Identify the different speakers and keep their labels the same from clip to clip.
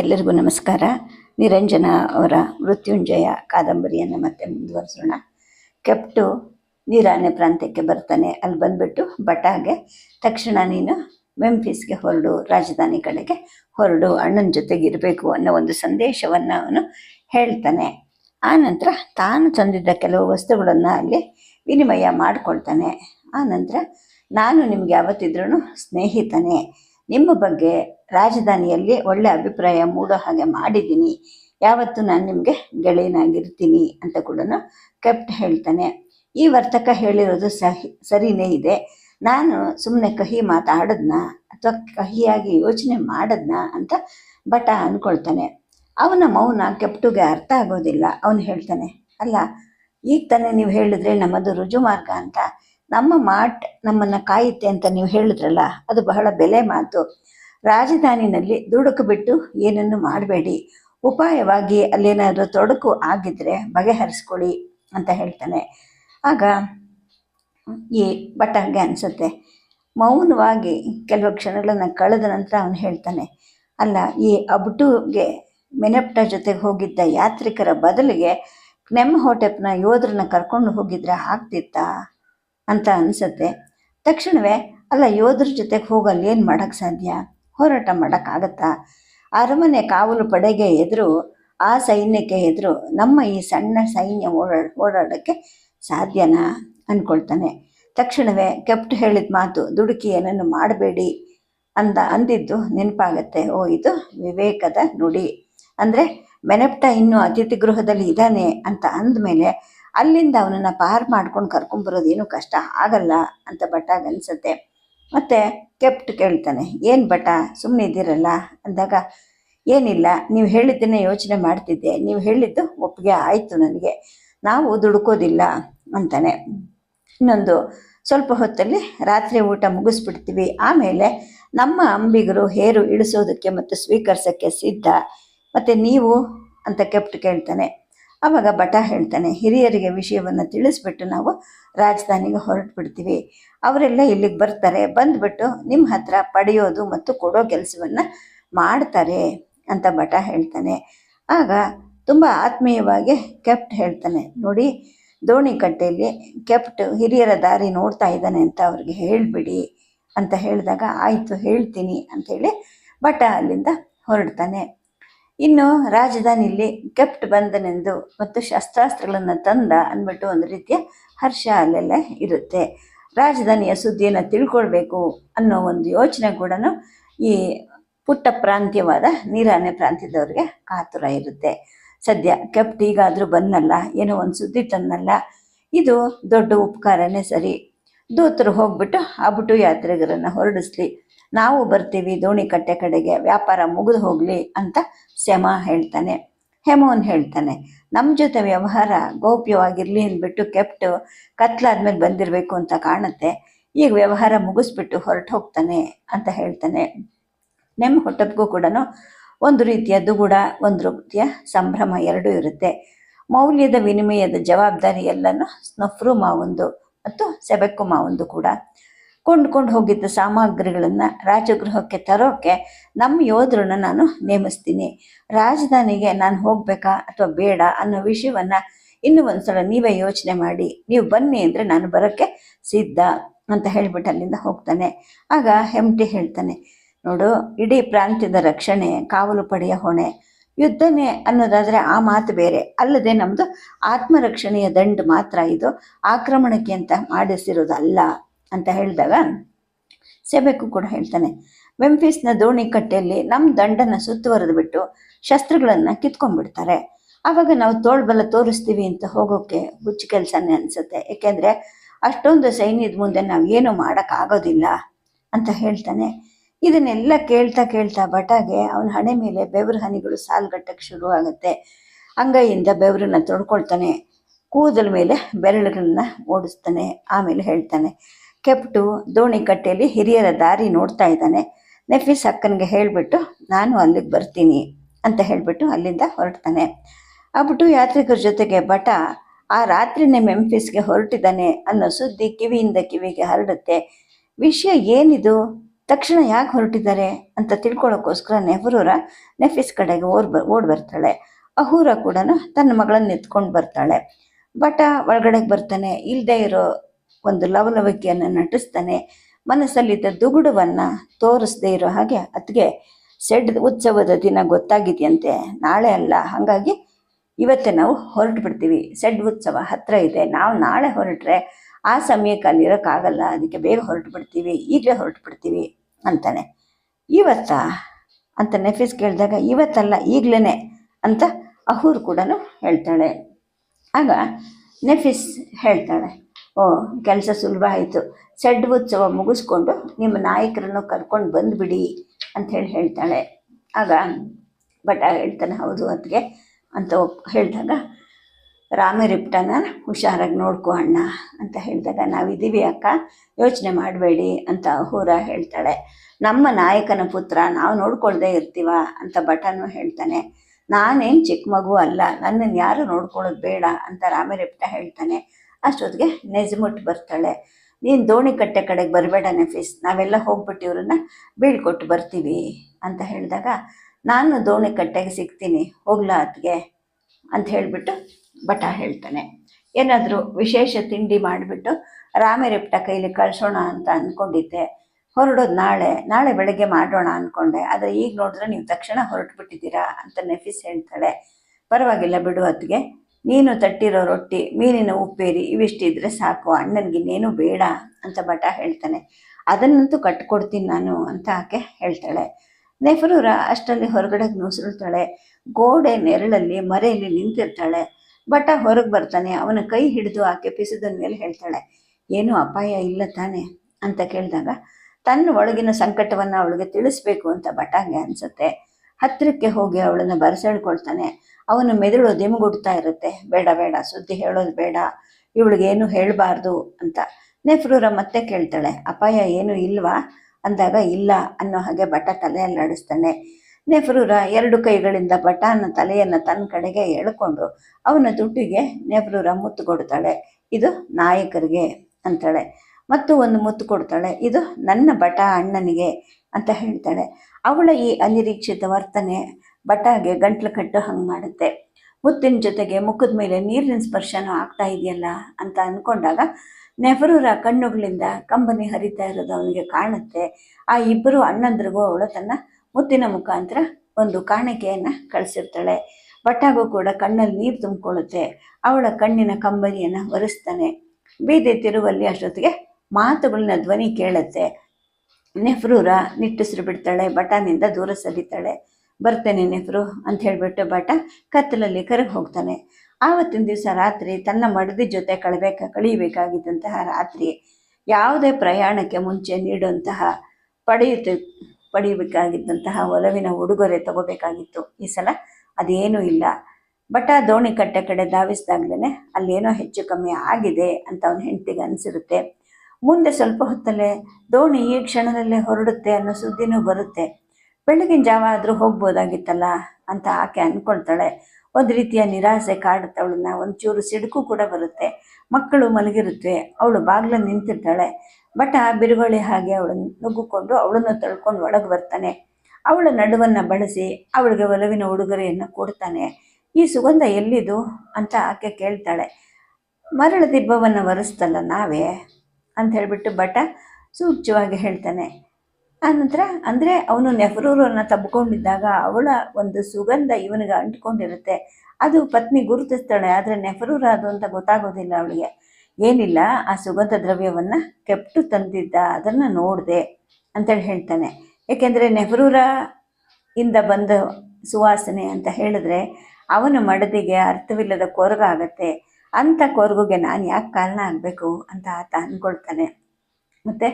Speaker 1: ಎಲ್ಲರಿಗೂ ನಮಸ್ಕಾರ. ನಿರಂಜನ ಅವರ ಮೃತ್ಯುಂಜಯ ಕಾದಂಬರಿಯನ್ನು ಮತ್ತೆ ಮುಂದುವರಿಸೋಣ. ಕೆಪ್ಟು ನೀರಾನೆ ಪ್ರಾಂತ್ಯಕ್ಕೆ ಬರ್ತಾನೆ. ಅಲ್ಲಿ ಬಂದುಬಿಟ್ಟು ಬಟಾಗೆ, ತಕ್ಷಣ ನೀನು ಮೆಂಫಿಸ್ಗೆ ಹೊರಡು, ರಾಜಧಾನಿ ಕಡೆಗೆ ಹೊರಡು, ಅಣ್ಣನ ಜೊತೆಗೆ ಇರಬೇಕು ಅನ್ನೋ ಒಂದು ಸಂದೇಶವನ್ನು ಅವನು ಹೇಳ್ತಾನೆ. ಆನಂತರ ನಂತರ ತಾನು ತಂದಿದ್ದ ಕೆಲವು ವಸ್ತುಗಳನ್ನು ಅಲ್ಲಿ ವಿನಿಮಯ ಮಾಡಿಕೊಳ್ತಾನೆ. ಆನಂತರ ನಂತರ, ನಾನು ನಿಮ್ಗೆ ಯಾವತ್ತಿದ್ರೂ ಸ್ನೇಹಿತನೇ. ನಿಮ್ಮ ಬಗ್ಗೆ ರಾಜಧಾನಿಯಲ್ಲಿ ಒಳ್ಳೆ ಅಭಿಪ್ರಾಯ, ಮೂಡೋ ಹಾಗೆ ಮಾಡಿದ್ದೀನಿ. ಯಾವತ್ತು ನಾನು ನಿಮಗೆ ಗೆಳೆಯನಾಗಿರ್ತೀನಿ ಅಂತ ಕೂಡ ಕೆಪ್ಟ್ ಹೇಳ್ತಾನೆ. ಈ ವರ್ತಕ ಹೇಳಿರೋದು ಸಹಿ, ಸರಿನೇ ಇದೆ. ನಾನು ಸುಮ್ಮನೆ ಕಹಿ ಮಾತಾಡದ್ನ ಅಥವಾ ಕಹಿಯಾಗಿ ಯೋಚನೆ ಮಾಡದ್ನ ಅಂತ ಬಟ ಅಂದ್ಕೊಳ್ತಾನೆ ಅವನ ಮೌನ ಕೆಪ್ಟುಗೆ ಅರ್ಥ ಆಗೋದಿಲ್ಲ. ಅವನು ಹೇಳ್ತಾನೆ, ಅಲ್ಲ, ಈಗ ತಾನೇ ನೀವು ಹೇಳಿದ್ರೆ ನಮ್ಮದು ರುಜು ಮಾರ್ಗ ಅಂತ. ನಮ್ಮ ಮಾಟ್ ನಮ್ಮನ್ನು ಕಾಯುತ್ತೆ ಅಂತ ನೀವು ಹೇಳಿದ್ರಲ್ಲ, ಅದು ಬಹಳ ಬೆಲೆ ಮಾತು. ರಾಜಧಾನಿನಲ್ಲಿ ದುಡುಕು ಬಿಟ್ಟು ಏನನ್ನು ಮಾಡಬೇಡಿ. ಉಪಾಯವಾಗಿ ಅಲ್ಲೇನಾದರೂ ತೊಡಕು ಆಗಿದ್ದರೆ ಬಗೆಹರಿಸ್ಕೊಳ್ಳಿ ಅಂತ ಹೇಳ್ತಾನೆ. ಆಗ ಈ ಬಟ್ಟಂಗೆ ಅನಿಸುತ್ತೆ. ಮೌನವಾಗಿ ಕೆಲವು ಕ್ಷಣಗಳನ್ನು ಕಳೆದ ನಂತರ ಅವನು ಹೇಳ್ತಾನೆ, ಅಲ್ಲ, ಈ ಅಬ್ಟುಗೆ ಮೆನೆಪ್ಟ ಜೊತೆಗೆ ಹೋಗಿದ್ದ ಯಾತ್ರಿಕರ ಬದಲಿಗೆ ನೆಮ್ಮ ಹೋಟೆಪ್ನ ಯೋಧರನ್ನ ಕರ್ಕೊಂಡು ಹೋಗಿದ್ರೆ ಆಗ್ತಿತ್ತಾ? ಅಂತ ಅನಿಸುತ್ತೆ. ತಕ್ಷಣವೇ, ಅಲ್ಲ ಯೋಧರ ಜೊತೆಗೆ ಹೋಗಲ್ಲಿ ಏನು ಮಾಡೋಕ್ಕೆ ಸಾಧ್ಯ? ಹೋರಾಟ ಮಾಡೋಕ್ಕಾಗತ್ತಾ? ಅರಮನೆ ಕಾವಲು ಪಡೆಗೆ ಎದುರು, ಆ ಸೈನ್ಯಕ್ಕೆ ಎದುರು ನಮ್ಮ ಈ ಸಣ್ಣ ಸೈನ್ಯ ಓಡಾಡ ಓಡಾಡೋಕ್ಕೆ ಸಾಧ್ಯನಾ? ಅಂದ್ಕೊಳ್ತಾನೆ ತಕ್ಷಣವೇ ಕೆಪ್ಟ್ ಹೇಳಿದ ಮಾತು, ದುಡುಕಿ ಏನನ್ನು ಮಾಡಬೇಡಿ ಅಂದ, ಅಂದಿದ್ದು ನೆನಪಾಗತ್ತೆ. ಓ, ಇದು ವಿವೇಕದ ನುಡಿ. ಅಂದರೆ, ಮೆನೆಪ್ಟ ಇನ್ನೂ ಅತಿಥಿ ಗೃಹದಲ್ಲಿ ಇದ್ದಾನೆ ಅಂತ ಅಂದಮೇಲೆ, ಅಲ್ಲಿಂದ ಅವನನ್ನು ಪಾರ್ ಮಾಡ್ಕೊಂಡು ಕರ್ಕೊಂಬರೋದೇನು ಕಷ್ಟ ಆಗಲ್ಲ ಅಂತ ಬಟ್ಟಾಗ ಅನಿಸುತ್ತೆ. ಮತ್ತು ಕೆಪ್ಟ್ ಕೇಳ್ತಾನೆ, ಏನು ಬಟ ಸುಮ್ಮನೆ ಇದ್ದೀರಲ್ಲ? ಅಂದಾಗ, ಏನಿಲ್ಲ, ನೀವು ಹೇಳಿದ್ದನ್ನೇ ಯೋಚನೆ ಮಾಡ್ತಿದ್ದೆ. ನೀವು ಹೇಳಿದ್ದು ಒಪ್ಪಿಗೆ ಆಯಿತು ನನಗೆ. ನಾವು ದುಡ್ಕೋದಿಲ್ಲ, ಅಂತಾನೆ. ಇನ್ನೊಂದು, ಸ್ವಲ್ಪ ಹೊತ್ತಲ್ಲಿ ರಾತ್ರಿ ಊಟ ಮುಗಿಸ್ಬಿಡ್ತೀವಿ. ಆಮೇಲೆ ನಮ್ಮ ಅಂಬಿಗರು ಹೇರು ಇಳಿಸೋದಕ್ಕೆ ಮತ್ತು ಸ್ವೀಕರಿಸೋಕ್ಕೆ ಸಿದ್ಧ. ಮತ್ತು ನೀವು, ಅಂತ ಕೆಪ್ಟ್ ಕೇಳ್ತಾನೆ. ಆವಾಗ ಬಟ ಹೇಳ್ತಾನೆ, ಹಿರಿಯರಿಗೆ ವಿಷಯವನ್ನು ತಿಳಿಸ್ಬಿಟ್ಟು ನಾವು ರಾಜಧಾನಿಗೆ ಹೊರಟು ಬಿಡ್ತೀವಿ ಅವರೆಲ್ಲ ಇಲ್ಲಿಗೆ ಬರ್ತಾರೆ, ಬಂದ್ಬಿಟ್ಟು ನಿಮ್ಮ ಹತ್ರ ಪಡೆಯೋದು ಮತ್ತು ಕೊಡೋ ಕೆಲಸವನ್ನು ಮಾಡ್ತಾರೆ ಅಂತ ಬಟ ಹೇಳ್ತಾನೆ. ಆಗ ತುಂಬ ಆತ್ಮೀಯವಾಗಿ ಕೆಪ್ಟ್ ಹೇಳ್ತಾನೆ, ನೋಡಿ, ದೋಣಿ ಕಟ್ಟೆಯಲ್ಲಿ ಕೆಪ್ಟ್ ಹಿರಿಯರ ದಾರಿ ನೋಡ್ತಾ ಇದ್ದಾನೆ ಅಂತ ಅವ್ರಿಗೆ ಹೇಳಿಬಿಡಿ ಅಂತ ಹೇಳಿದಾಗ, ಆಯಿತು ಹೇಳ್ತೀನಿ ಅಂಥೇಳಿ ಬಟ ಅಲ್ಲಿಂದ ಹೊರಡ್ತಾನೆ. ಇನ್ನು ರಾಜಧಾನಿಯಲ್ಲಿ ಕೆಪ್ಟ್ ಬಂದನೆಂದು ಮತ್ತು ಶಸ್ತ್ರಾಸ್ತ್ರಗಳನ್ನು ತಂದ ಅಂದ್ಬಿಟ್ಟು ಒಂದು ರೀತಿಯ ಹರ್ಷ ಅಲ್ಲೆಲ್ಲ ಇರುತ್ತೆ. ರಾಜಧಾನಿಯ ಸುದ್ದಿಯನ್ನು ತಿಳ್ಕೊಳ್ಬೇಕು ಅನ್ನೋ ಒಂದು ಯೋಚನೆ ಕೂಡ ಈ ಪುಟ್ಟ ಪ್ರಾಂತ್ಯವಾದ ನೀರಾನೆ ಪ್ರಾಂತ್ಯದವ್ರಿಗೆ ಕಾತುರ ಇರುತ್ತೆ. ಸದ್ಯ ಕೆಪ್ಟ್ ಈಗಾದರೂ ಬಂದಲ್ಲ, ಏನೋ ಒಂದು ಸುದ್ದಿ ತನ್ನಲ್ಲ ಇದು ದೊಡ್ಡ ಉಪಕಾರನೇ ಸರಿ. ದೂತರು ಹೋಗ್ಬಿಟ್ಟು ಅಬುಟು ಯಾತ್ರಿಗರನ್ನು ಹೊರಡಿಸ್ಲಿ. ನಾವು ಬರ್ತೀವಿ ದೋಣಿ ಕಟ್ಟೆ ಕಡೆಗೆ, ವ್ಯಾಪಾರ ಮುಗಿದು ಹೋಗಲಿ ಅಂತ ಶಮ ಹೇಳ್ತಾನೆ. ಹೆಮೋನ್ ಹೇಳ್ತಾನೆ ನಮ್ಮ ಜೊತೆ ವ್ಯವಹಾರ ಗೌಪ್ಯವಾಗಿರಲಿ ಅಂದ್ಬಿಟ್ಟು ಕೆಪ್ಟು ಕತ್ಲಾದ್ಮೇಲೆ ಬಂದಿರಬೇಕು ಅಂತ ಕಾಣುತ್ತೆ. ಈಗ ವ್ಯವಹಾರ ಮುಗಿಸ್ಬಿಟ್ಟು ಹೊರಟು ಹೋಗ್ತಾನೆ ಅಂತ ಹೇಳ್ತಾನೆ. ನೆಮ್ಮ ಹೊಟ್ಟಪ್ಗೂ ಕೂಡ ಒಂದು ರೀತಿಯ ದುಗುಡ, ಒಂದು ರೀತಿಯ ಸಂಭ್ರಮ ಎರಡೂ ಇರುತ್ತೆ. ಮೌಲ್ಯದ ವಿನಿಮಯದ ಜವಾಬ್ದಾರಿ ಎಲ್ಲನೂ ಸ್ನಫ್ರು ಮಾವೊಂದು ಮತ್ತು ಸೆಬೆಕ್ಕು ಮಾವೊಂದು ಕೂಡ. ಕೊಂಡ್ಕೊಂಡು ಹೋಗಿದ್ದ ಸಾಮಗ್ರಿಗಳನ್ನು ರಾಜಗೃಹಕ್ಕೆ ತರೋಕ್ಕೆ ನಮ್ಮ ಯೋಧರನ್ನ ನಾನು ನೇಮಿಸ್ತೀನಿ. ರಾಜಧಾನಿಗೆ ನಾನು ಹೋಗಬೇಕಾ ಅಥವಾ ಬೇಡ ಅನ್ನೋ ವಿಷಯವನ್ನು ಇನ್ನೂ ಒಂದ್ಸಲ ನೀವೇ ಯೋಚನೆ ಮಾಡಿ. ನೀವು ಬನ್ನಿ ಅಂದರೆ ನಾನು ಬರೋಕ್ಕೆ ಸಿದ್ಧ ಅಂತ ಹೇಳ್ಬಿಟ್ಟು ಅಲ್ಲಿಂದ ಹೋಗ್ತಾನೆ. ಆಗ ಹೆಮ್ಟಿ ಹೇಳ್ತಾನೆ, ನೋಡು, ಇಡೀ ಪ್ರಾಂತ್ಯದ ರಕ್ಷಣೆ ಕಾವಲು ಪಡೆಯ ಹೊಣೆ, ಯುದ್ಧನೇ ಅನ್ನೋದಾದರೆ ಆ ಮಾತು ಬೇರೆ. ಅಲ್ಲದೆ ನಮ್ಮದು ಆತ್ಮರಕ್ಷಣೆಯ ದಂಡು ಮಾತ್ರ ಇದು. ಆಕ್ರಮಣಕ್ಕೆ ಅಂತ ಮಾಡಿಸಿರೋದಲ್ಲ. ಅಂತ ಹೇಳಿದಾಗ ಸೆಬೆಕು ಕೂಡ ಹೇಳ್ತಾನೆ, ವೆಂಫಿಸ್ನ ದೋಣಿ ಕಟ್ಟೆಯಲ್ಲಿ ನಮ್ಮ ದಂಡನ ಸುತ್ತುವರೆದು ಬಿಟ್ಟು ಶಸ್ತ್ರಗಳನ್ನು ಕಿತ್ಕೊಂಡ್ಬಿಡ್ತಾರೆ. ಆವಾಗ ನಾವು ತೋಳ್ಬಲ ತೋರಿಸ್ತೀವಿ ಅಂತ ಹೋಗೋಕ್ಕೆ ಹುಚ್ಚು ಕೆಲಸನೇ ಅನಿಸುತ್ತೆ. ಏಕೆಂದರೆ ಅಷ್ಟೊಂದು ಸೈನ್ಯದ ಮುಂದೆ ನಾವು ಏನು ಮಾಡೋಕ್ಕಾಗೋದಿಲ್ಲ ಅಂತ ಹೇಳ್ತಾನೆ. ಇದನ್ನೆಲ್ಲ ಕೇಳ್ತಾ ಕೇಳ್ತಾ ಬಟಾಗೆ ಅವನ ಹಣೆ ಮೇಲೆ ಬೆವರು ಹನಿಗಳು ಸಾಲ್ಗಟ್ಟಕ್ಕೆ ಶುರು ಆಗುತ್ತೆ ಅಂಗೈಯಿಂದ ಬೆವರನ್ನ ತೊಡ್ಕೊಳ್ತಾನೆ ಕೂದಲ ಮೇಲೆ ಬೆರಳುಗಳನ್ನ ಓಡಿಸ್ತಾನೆ. ಆಮೇಲೆ ಹೇಳ್ತಾನೆ ಕೆಪ್ಟು ದೋಣಿ ಕಟ್ಟೆಯಲ್ಲಿ ಹಿರಿಯರ ದಾರಿ ನೋಡ್ತಾ ಇದ್ದಾನೆ. ನೆಫೀಸ್ ಅಕ್ಕನಿಗೆ ಹೇಳಿಬಿಟ್ಟು, ನಾನು ಅಲ್ಲಿಗೆ ಬರ್ತೀನಿ ಅಂತ ಹೇಳಿಬಿಟ್ಟು ಅಲ್ಲಿಂದ ಹೊರಡ್ತಾನೆ. ಆಗ್ಬಿಟ್ಟು ಯಾತ್ರಿಕರ ಜೊತೆಗೆ ಬಟ ಆ ರಾತ್ರಿನೇ ಮೆಂಫಿಸ್ಗೆ ಹೊರಟಿದ್ದಾನೆ ಅನ್ನೋ ಸುದ್ದಿ ಕಿವಿಯಿಂದ ಕಿವಿಗೆ ಹರಡುತ್ತೆ. ವಿಷಯ ಏನಿದು? ತಕ್ಷಣ ಯಾಕೆ ಹೊರಟಿದ್ದಾರೆ ಅಂತ ತಿಳ್ಕೊಳ್ಳೋಕ್ಕೋಸ್ಕರ ನೆಹರೂರ ನೆಫಿಸ್ ಕಡೆಗೆ ಓಡ್ ಬ, ಓಡ್ ಬರ್ತಾಳೆ. ಅಹೂರ ಕೂಡ ತನ್ನ ಮಗಳನ್ನ ಎತ್ಕೊಂಡು ಬರ್ತಾಳೆ. ಬಟ ಒಳಗಡೆಗೆ ಬರ್ತಾನೆ. ಇಲ್ಲದೆ ಇರೋ ಒಂದು ಲವಲವಿಕೆಯನ್ನು ನಟಿಸ್ತಾನೆ. ಮನಸ್ಸಲ್ಲಿದ್ದ ದುಗುಡವನ್ನು ತೋರಿಸದೇ ಇರೋ ಹಾಗೆ ಅದಕ್ಕೆ ಸೆಡ್ ಉತ್ಸವದ ದಿನ ಗೊತ್ತಾಗಿದೆಯಂತೆ. ನಾಳೆ ಅಲ್ಲ, ಹಾಗಾಗಿ ಇವತ್ತೇ ನಾವು ಹೊರಟು ಬಿಡ್ತೀವಿ ಸೆಡ್ ಉತ್ಸವ ಹತ್ರ ಇದೆ. ನಾವು ನಾಳೆ ಹೊರಟ್ರೆ ಆ ಸಮಯಕ್ಕೆ ಅಲ್ಲಿರೋಕ್ಕಾಗಲ್ಲ ಅದಕ್ಕೆ ಬೇಗ ಹೊರಟು ಬಿಡ್ತೀವಿ ಈಗಲೇ ಹೊರಟು ಬಿಡ್ತೀವಿ ಅಂತಾನೆ. ಇವತ್ತಾ? ಅಂತ ನೆಫೀಸ್ ಕೇಳಿದಾಗ, ಇವತ್ತಲ್ಲ ಈಗಲೇ ಅಂತ ಅಹೂರ್ ಕೂಡ ಹೇಳ್ತಾಳೆ. ಆಗ ನೆಫಿಸ್ ಹೇಳ್ತಾಳೆ ಕೆಲಸ ಸುಲಭ ಆಯಿತು. ಸೆಡ್ ಉತ್ಸವ ಮುಗಿಸ್ಕೊಂಡು ನಿಮ್ಮ ನಾಯಕರನ್ನು ಕರ್ಕೊಂಡು ಬಂದುಬಿಡಿ ಅಂತ ಹೇಳಿ ಹೇಳ್ತಾಳೆ. ಆಗ ಬಟ್ ಹೇಳ್ತಾನೆ, ಹೌದು ಅದಕ್ಕೆ ಅಂತ ಒಪ್, ಹೇಳಿದಾಗ ರಾಮರಿಪ್ಟನ ಹುಷಾರಾಗಿ ನೋಡ್ಕೋ ಅಣ್ಣ ಅಂತ ಹೇಳಿದಾಗ, ನಾವಿದ್ದೀವಿ ಅಕ್ಕ, ಯೋಚನೆ ಮಾಡಬೇಡಿ ಅಂತ ಹೂರ ಹೇಳ್ತಾಳೆ. ನಮ್ಮ ನಾಯಕನ ಪುತ್ರ, ನಾವು ನೋಡ್ಕೊಳ್ದೇ ಇರ್ತೀವ ಅಂತ ಭಟನು ಹೇಳ್ತಾನೆ. ನಾನೇನು ಚಿಕ್ಕ ಮಗು ಅಲ್ಲ ನನ್ನನ್ನು ಯಾರು ನೋಡ್ಕೊಳ್ಳೋದು ಬೇಡ ಅಂತ ರಾಮರಿಪ್ಟ ಹೇಳ್ತಾನೆ. ಅಷ್ಟೊತ್ತಿಗೆ ನೆಜಮುಟ್ ಬರ್ತಾಳೆ. ನೀನು ದೋಣಿ ಕಟ್ಟೆ ಕಡೆಗೆ ಬರಬೇಡ ನೆಫೀಸ್, ನಾವೆಲ್ಲ ಹೋಗ್ಬಿಟ್ಟು ಇವ್ರನ್ನ ಬೀಳ್ಕೊಟ್ಟು ಬರ್ತೀವಿ ಅಂತ ಹೇಳಿದಾಗ, ನಾನು ದೋಣಿ ಕಟ್ಟೆಗೆ ಸಿಗ್ತೀನಿ, ಹೋಗ್ಲಾ ಅತ್ಗೆ ಅಂತ ಹೇಳಿಬಿಟ್ಟು ಬಟ ಹೇಳ್ತಾನೆ. ಏನಾದರೂ ವಿಶೇಷ ತಿಂಡಿ ಮಾಡಿಬಿಟ್ಟು ರಾಮರಿಪ್ಟ ಕೈಲಿ ಕಳಿಸೋಣ ಅಂತ ಅಂದ್ಕೊಂಡಿದ್ದೆ ಹೊರಡೋದು ನಾಳೆ ನಾಳೆ ಬೆಳಗ್ಗೆ ಮಾಡೋಣ ಅಂದ್ಕೊಂಡೆ ಆದರೆ ಈಗ ನೋಡಿದ್ರೆ ನೀವು ತಕ್ಷಣ ಹೊರಟು ಬಿಟ್ಟಿದ್ದೀರಾ ಅಂತ ನೆಫೀಸ್ ಹೇಳ್ತಾಳೆ. ಪರವಾಗಿಲ್ಲ ಬಿಡು ಅತ್ತಿಗೆ ನೀನು ತಟ್ಟಿರೋ ರೊಟ್ಟಿ, ಮೀನಿನ ಉಪ್ಪೇರಿ ಇವಿಷ್ಟಿದ್ರೆ ಸಾಕು ಅಣ್ಣನಿಗಿನ್ನೇನು ಬೇಡ ಅಂತ ಬಟ ಹೇಳ್ತಾನೆ. ಅದನ್ನಂತೂ ಕಟ್ಕೊಡ್ತೀನಿ ನಾನು ಅಂತ ಆಕೆ ಹೇಳ್ತಾಳೆ. ನೆಫರೂರ ಅಷ್ಟರಲ್ಲಿ ಹೊರಗಡೆ ನುಸುಳ್ತಾಳೆ. ಗೋಡೆ ನೆರಳಲ್ಲಿ ಮರೆಯಲ್ಲಿ ನಿಂತಿರ್ತಾಳೆ. ಬಟ ಹೊರಗೆ ಬರ್ತಾನೆ. ಅವನ ಕೈ ಹಿಡಿದು ಆಕೆ ಪಿಸಿದ ಮೇಲೆ ಹೇಳ್ತಾಳೆ, ಏನು ಅಪಾಯ ಇಲ್ಲ ತಾನೆ ಅಂತ ಕೇಳಿದಾಗ, ತನ್ನ ಒಳಗಿನ ಸಂಕಟವನ್ನು ಅವಳಿಗೆ ತಿಳಿಸ್ಬೇಕು ಅಂತ ಬಟಾಗೆ ಅನಿಸುತ್ತೆ. ಹತ್ತಿರಕ್ಕೆ ಹೋಗಿ ಅವಳನ್ನು ಬರಸೆಳ್ಕೊಳ್ತಾನೆ ಅವನ ಮೆದುಳು ದಿಮ್ಗುಡ್ತಾ ಇರುತ್ತೆ. ಬೇಡ ಬೇಡ, ಸುದ್ದಿ ಹೇಳೋದು ಬೇಡ ಇವಳಿಗೇನು ಹೇಳಬಾರ್ದು ಅಂತ. ನೆಫ್ರೂರ ಮತ್ತೆ ಕೇಳ್ತಾಳೆ, ಅಪಾಯ ಏನು ಇಲ್ವಾ? ಅಂದಾಗ, ಇಲ್ಲ ಅನ್ನೋ ಹಾಗೆ ಬಟ ತಲೆಯಲ್ಲಿ ನಡೆಸ್ತಾನೆ ನೆಫ್ರೂರ ಎರಡು ಕೈಗಳಿಂದ ಬಟಾನ ತಲೆಯನ್ನು ತನ್ನ ಕಡೆಗೆ ಎಳ್ಕೊಂಡು ಅವನ ದುಡ್ಡಿಗೆ ನೆಫ್ರೂರ ಮುತ್ತು ಕೊಡ್ತಾಳೆ. ಇದು ನಾಯಕರಿಗೆ ಅಂತಾಳೆ. ಮತ್ತು ಒಂದು ಮುತ್ತು ಕೊಡ್ತಾಳೆ, ಇದು ನನ್ನ ಬಟ ಅಣ್ಣನಿಗೆ ಅಂತ ಹೇಳ್ತಾಳೆ. ಅವಳ ಈ ಅನಿರೀಕ್ಷಿತ ವರ್ತನೆ ಬಟಾಗೆ ಗಂಟ್ಲು ಕಟ್ಟು ಹಂಗೆ ಮಾಡುತ್ತೆ. ಮುತ್ತಿನ ಜೊತೆಗೆ ಮುಖದ ಮೇಲೆ ನೀರಿನ ಸ್ಪರ್ಶನೂ ಆಗ್ತಾ ಇದೆಯಲ್ಲ ಅಂತ ಅಂದ್ಕೊಂಡಾಗ ನೆಹರೂರ ಕಣ್ಣುಗಳಿಂದ ಕಂಬನಿ ಹರಿತಾ ಇರೋದು ಅವನಿಗೆ ಕಾಣುತ್ತೆ. ಆ ಇಬ್ಬರು ಅಣ್ಣಂದ್ರಿಗೂ ಅವಳು ತನ್ನ ಮುತ್ತಿನ ಮುಖಾಂತರ ಒಂದು ಕಾಣಿಕೆಯನ್ನು ಕಳಿಸಿರ್ತಾಳೆ. ಬಟ್ಟಾಗೂ ಕೂಡ ಕಣ್ಣಲ್ಲಿ ನೀರು ತುಂಬಿಕೊಳ್ಳುತ್ತೆ. ಅವಳ ಕಣ್ಣಿನ ಕಂಬನಿಯನ್ನು ಒರೆಸ್ತಾನೆ. ಬೀದಿ ತಿರುವಲ್ಲಿ ಅಷ್ಟೊತ್ತಿಗೆ ಮಾತುಗಳನ್ನ ಧ್ವನಿ ಕೇಳುತ್ತೆ. ನೆಹರೂರ ನಿಟ್ಟುಸಿರು ಬಿಡ್ತಾಳೆ ಬಟಾನಿಂದ ದೂರ ಸರಿತಾಳೆ. ಬರ್ತೇನೆ ನೆಹರು ಅಂತ ಹೇಳಿಬಿಟ್ಟು ಬಟ ಕತ್ತಲಲ್ಲಿ ಕರಗಿ ಹೋಗ್ತಾನೆ. ಆವತ್ತಿನ ದಿವಸ ರಾತ್ರಿ ತನ್ನ ಮಡದಿ ಜೊತೆ ಕಳಬೇಕ, ಕಳೀಬೇಕಾಗಿದ್ದಂತಹ ರಾತ್ರಿ ಯಾವುದೇ ಪ್ರಯಾಣಕ್ಕೆ ಮುಂಚೆ ನೀಡುವಂತಹ ಪಡೆಯುತ್ತ, ಪಡೆಯಬೇಕಾಗಿದ್ದಂತಹ ಒಲವಿನ ಉಡುಗೊರೆ ತಗೋಬೇಕಾಗಿತ್ತು. ಈ ಸಲ ಅದೇನೂ ಇಲ್ಲ. ಬಟ ದೋಣಿ ಕಟ್ಟೆ ಕಡೆ ಧಾವಿಸಿದಾಗ್ಲೇ ಅಲ್ಲೇನೋ ಹೆಚ್ಚು ಕಮ್ಮಿ ಆಗಿದೆ ಅಂತ ಅವನ ಹೆಂಡತಿಗೆ ಅನಿಸಿರುತ್ತೆ. ಮುಂದೆ ಸ್ವಲ್ಪ ಹೊತ್ತಲ್ಲೇ ದೋಣಿ ಈ ಕ್ಷಣದಲ್ಲೇ ಹೊರಡುತ್ತೆ ಅನ್ನೋ ಸುದ್ದಿನೂ ಬರುತ್ತೆ. ಬೆಳಗಿನ ಜಾವ ಆದರೂ ಹೋಗ್ಬೋದಾಗಿತ್ತಲ್ಲ ಅಂತ ಆಕೆ ಅಂದ್ಕೊಳ್ತಾಳೆ ಒಂದು ರೀತಿಯ ನಿರಾಸೆ ಕಾಡುತ್ತೆ ಅವಳನ್ನ ಒಂಚೂರು ಸಿಡುಕು ಕೂಡ ಬರುತ್ತೆ. ಮಕ್ಕಳು ಮಲಗಿರುತ್ತೆ ಅವಳು ಬಾಗ್ಲ ನಿಂತಿರ್ತಾಳೆ. ಬಟ್ ಆ ಬಿರುಗಾಳಿ ಹಾಗೆ ಅವಳನ್ನು ನುಗ್ಗಿಕೊಂಡು ಅವಳನ್ನು ತಳ್ಕೊಂಡು ಒಳಗೆ ಬರ್ತಾನೆ. ಅವಳ ನಡುವನ್ನು ಬಳಸಿ ಅವಳಿಗೆ ಒಲವಿನ ಉಡುಗೊರೆಯನ್ನು ಕೊಡ್ತಾನೆ. ಈ ಸುಗಂಧ ಎಲ್ಲಿದು ಅಂತ ಆಕೆ ಕೇಳ್ತಾಳೆ. ಮರಳ ದಿಬ್ಬವನ್ನು ಒರೆಸ್ತಲ್ಲ ನಾವೇ? ಅಂತ ಹೇಳಿಬಿಟ್ಟು ಬಟ ಸೂಚ್ಯವಾಗಿ ಹೇಳ್ತಾನೆ. ಆನಂತರ ಅಂದರೆ ಅವನು ನೆಹರೂರನ್ನು ತಬ್ಕೊಂಡಿದ್ದಾಗ ಅವಳ ಒಂದು ಸುಗಂಧ ಇವನಿಗೆ ಅಂಟ್ಕೊಂಡಿರುತ್ತೆ. ಅದು ಪತ್ನಿ ಗುರುತಿಸ್ತಾಳೆ, ಆದರೆ ನೆಹರೂರ ಅದು ಅಂತ ಗೊತ್ತಾಗೋದಿಲ್ಲ ಅವಳಿಗೆ. ಏನಿಲ್ಲ, ಆ ಸುಗಂಧ ದ್ರವ್ಯವನ್ನು ಕೆಪ್ಟು ತಂದಿದ್ದ, ಅದನ್ನು ನೋಡಿದೆ ಅಂತೇಳಿ ಹೇಳ್ತಾನೆ. ಏಕೆಂದರೆ ನೆಹರೂರ ಇಂದ ಬಂದ ಸುವಾಸನೆ ಅಂತ ಹೇಳಿದ್ರೆ ಅವನ ಮಡದಿಗೆ ಅರ್ಥವಿಲ್ಲದ ಕೊರಗ ಆಗತ್ತೆ. ಅಂಥ ಕೊರಗುಗೆ ನಾನು ಯಾಕೆ ಕಾರಣ ಆಗಬೇಕು ಅಂತ ಆತ ಅಂದ್ಕೊಳ್ತಾನೆ ಮತ್ತು